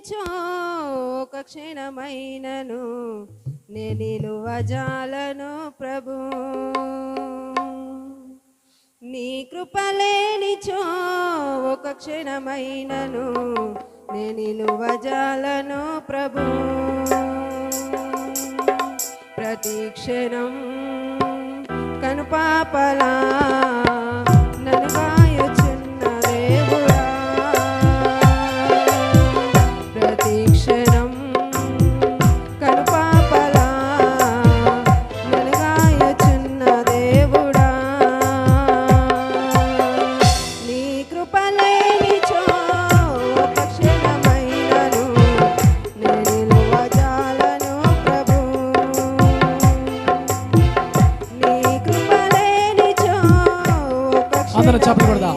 నిలిచో ఒక క్షణమైనను నే నిలువజాలను ప్రభు. నీ కృపలేనిచో ఒక క్షణమైనను నే నిలువజాలను ప్రభు. ప్రతి క్షణం కనుపాపలా అందరం చెప్పకూడదా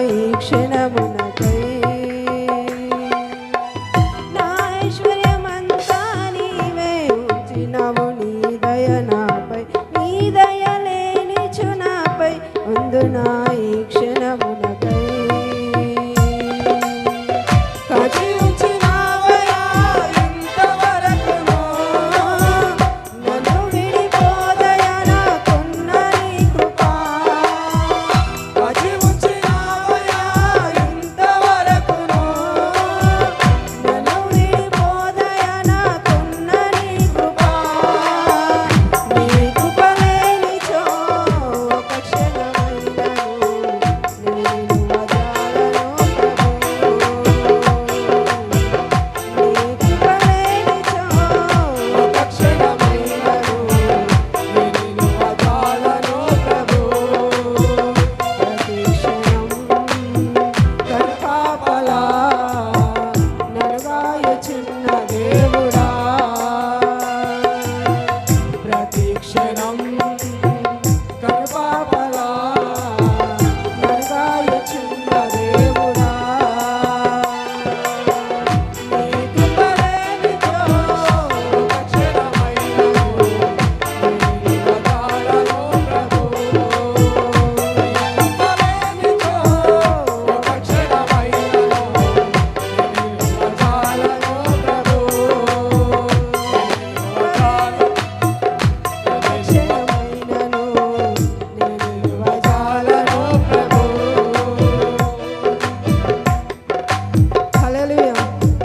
ఈ క్షణమున. Deus.